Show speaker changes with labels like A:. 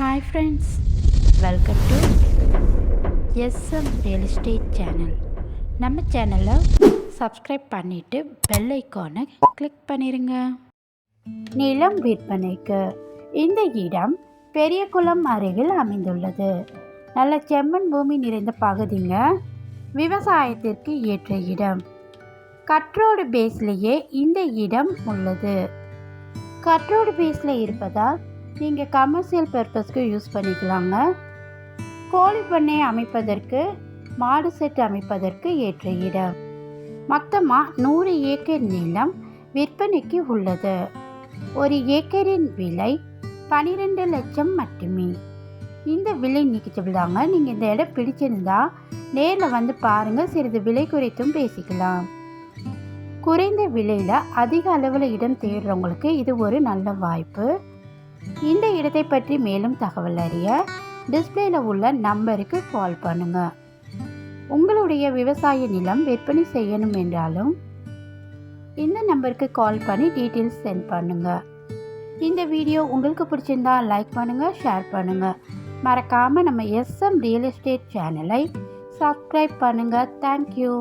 A: Hi friends welcome to S M real estate channel நம்ம சேனலை subscribe பண்ணிவிட்டு bell ஐக்கானை கிளிக் பண்ணிடுங்க நிலம் விற்பனைக்கு இந்த இடம் பெரியகுளம் அருகில் அமைந்துள்ளது. நல்ல செம்மண் பூமி நிறைந்த பகுதிங்க. விவசாயத்திற்கு ஏற்ற இடம். கட்ரோடு பேஸ்லேயே இந்த இடம் உள்ளது. கட்ரோடு பேஸில் இருப்பதால் நீங்கள் கமர்ஷியல் பர்பஸ்க்கு யூஸ் பண்ணிக்கலாங்க. கோழி பண்ணை அமைப்பதற்கு மாடு செட் அமைப்பதற்கு ஏற்ற இடம். மொத்தமாக நூறு ஏக்கர் நிலம் விற்பனைக்கு உள்ளது. ஒரு ஏக்கரின் விலை பன்னிரெண்டு லட்சம் மட்டுமே. இந்த விலை நிகழ்ச்சிகள் தாங்க நீங்கள் இந்த இடம் பிடிச்சிருந்தா நேரில் வந்து பாருங்கள் சிறிது விலை குறைத்தும் பேசிக்கலாம். குறைந்த விலையில் அதிக அளவில் இடம் தேடுறவங்களுக்கு இது ஒரு நல்ல வாய்ப்பு. இந்த இடத்தை பற்றி மேலும் தகவல் அறிய டிஸ்பிளேல உள்ள நம்பருக்கு கால் பண்ணுங்க. உங்களுடைய விவசாய நிலம் விற்பனை செய்யணும் என்றாலும் இந்த நம்பருக்கு கால் பண்ணி டீட்டெயில்ஸ் சென்ட் பண்ணுங்க. இந்த வீடியோ உங்களுக்கு பிடிச்சிருந்தா லைக் பண்ணுங்க ஷேர் பண்ணுங்க. மறக்காம நம்ம எஸ்எம் ரியல் எஸ்டேட் சேனலை சப்ஸ்கிரைப் பண்ணுங்க. Thank you